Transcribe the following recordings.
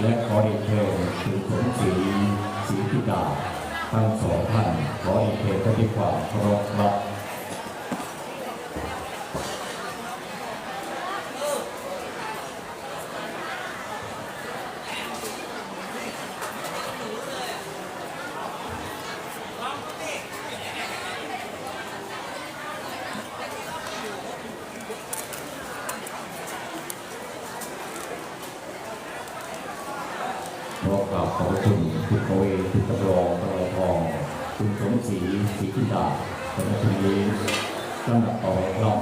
และขอเรียนเชิญถึงสมศรีศรีธิดาทั้งสองท่านขอเรียนเชิญด้วยความเคารพครับ ขอกราบขอบพระคุณคุณก เวคุณตำรองตะวันทองคุณสมศรีศรีธิดาในวันนี้ลำดับต่อไปครับ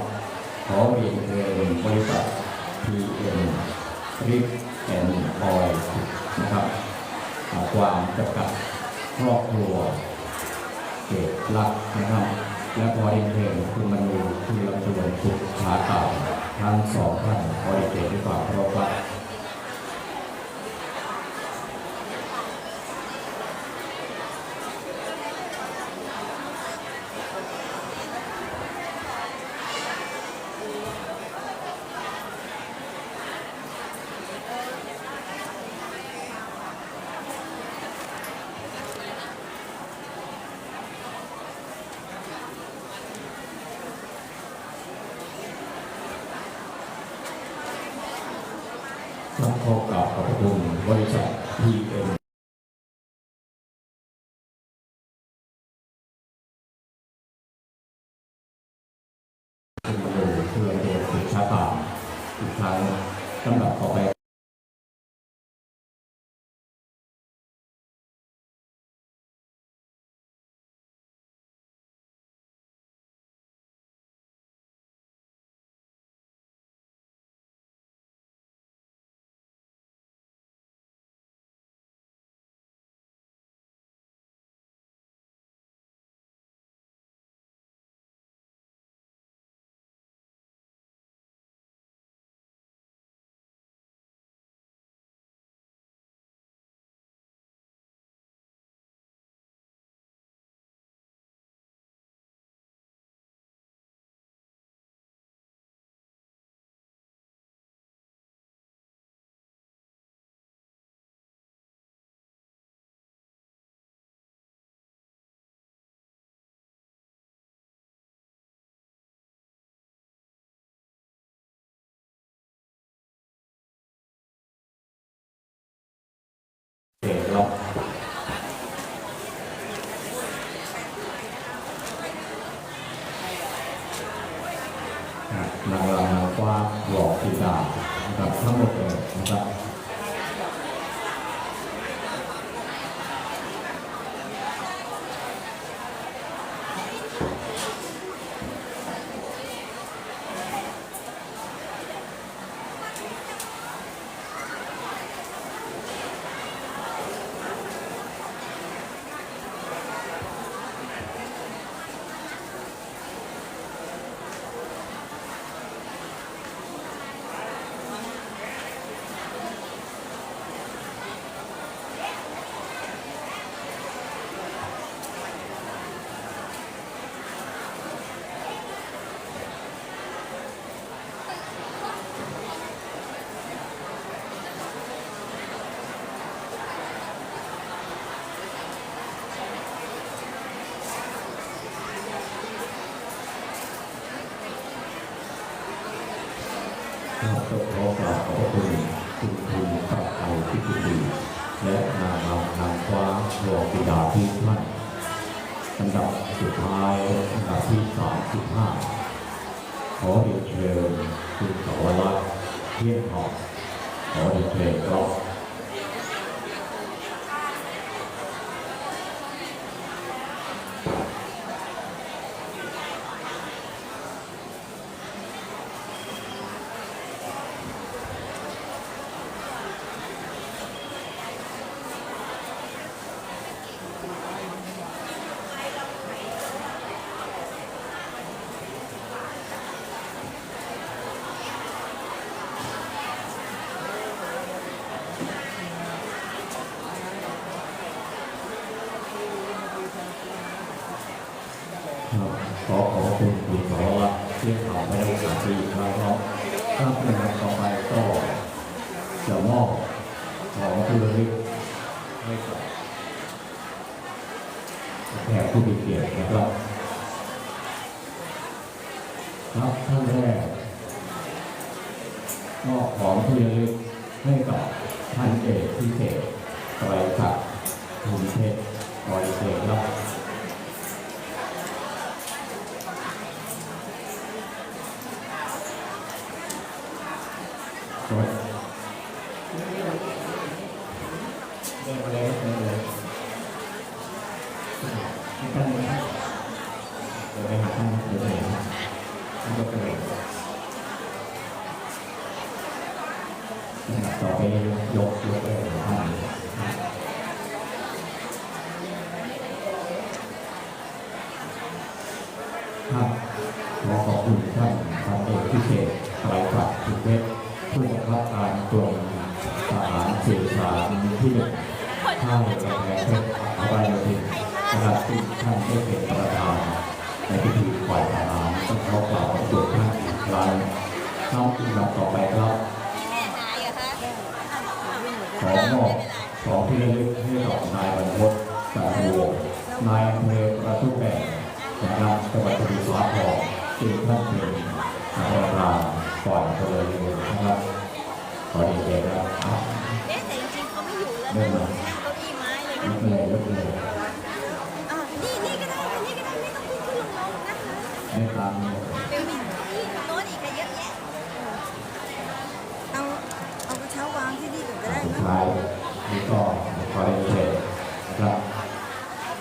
ขอเรียนเชิญบริษัท PM ริฟแอนด์ออยนะครับความจำกัดครอบครัวเกตลักนะครับ และขอเรียนเชิญคุณมนูคุณลำดวนสุขชาเก่าทั้งสองท่านขอเรียนเชิญด้วยความเคารพครับ ต้องขอกราบขอบพระคุณบริษัท PM คุณ เนาะนางรำนางฟ้าหลอกปีดานะครับทั้งหมดเลยนะครับ ขอขอกราบขอบคุณคุณคุณพระเอาพิกุลีและนางรำนางฟ้าหลอกปีดาที่ท่านอันดับสุดท้ายอันดับที่สามสิบห้าขอเรียนเชิญคุณสวรัตน์เที่ยงทองขอเรียนเชิญครับ ขอขอบคุณคุณสรวัตรเที่ยงข่าวไม่ได้โอกาสที่ครั้งครับถ้า เลยไม่กให้กับแขกผู้มีเกียรตินะครับครับท่านแรกมอบของที่ระลึกให้กับท่านเอกพิเศษไตรศักดิ์ภูมิเทพไตรเศษครับ สวัสดีเดินมาเลยเดินมาเลยมีท่านไหมครับเดี๋ยวไปหาท่านเดี๋ยวไปหาท่านยกไปเลยนะครับ ต่อไปยกยกไปเลยท่านครับขอขอบคุณท่านพันเอกพิเศษไตรศักดิ์สุเพชรผู้บังคับการกรมทหารสื่อสารที่หนึ่ง ค่ายกำแพงเพชรอภัยโยธินะครับซึ่งท่านได้เป็นประธานในพิธีปล่อยทหารต้องขอกล่าวขอบคุณท่านอีกครั้งเข้าที่ลำต่อไปครับขอมอบของที่ระลึกให้กับนายบรรพตสารวงนายอำเภอประตูแบกนะครับจังหวัดสมุทรสาครซึ่งท่านเป็นประธานก่อนเจริญนะครับขอดีใจนะครับอะเอ๊ะแต่จริงๆเขาไม่อยู่แล้วนะนั่งเก้า นี่ก่อนก็ได้สุดมั้งท้ายนี่ก็ขอดีใจนะครับ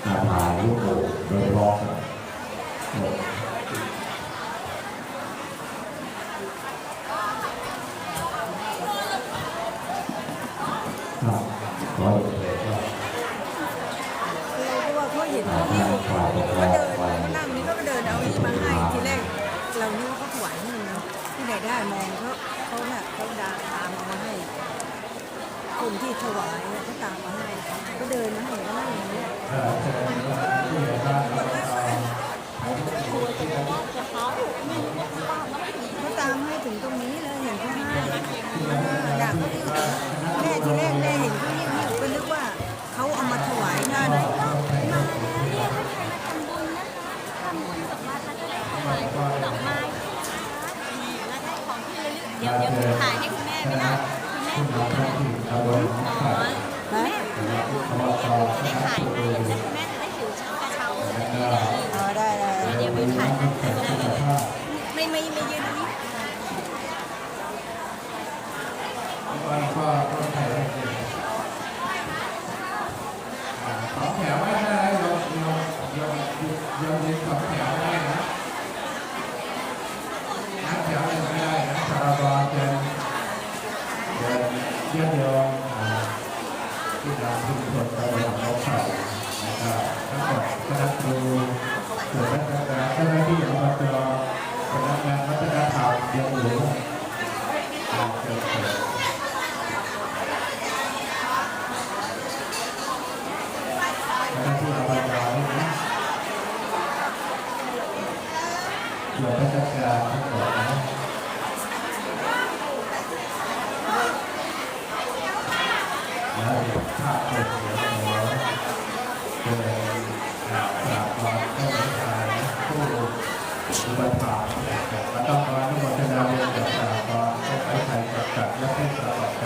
อาถ่ายรูปหมู่โดยเฉพาะหมดครับขอดีใจครับเราก็ว่าเขาเห็นเขาหิ้วเขาเดินเขานั่งนี่เขาก็เดินเอานี่มาให้ทีแรกเรานี่ว่าเขาถวายให้เนะที่ไหนได้มองเขาเขาเนี่ยเขาดาตามเอามาให้ คนที่ถวายเขาตามมาให้ก็เดินมาให้ก็นั่งอย่างนี้เขาตามให้ถึงตรงนี้เลยเห็นเขาให้อยากเขาที่แม่ที่แรกแม่เห็นเขาหิ้วก็นึกว่า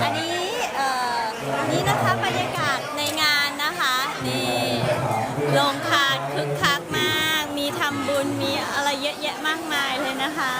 นนนี้เอ่อนี่นะคะบรรยากาศในงานนะคะนี่โรงทานคึกคักมาก มีทำบุญมีอะไรเยอะแยะมากมายเลยนะคะ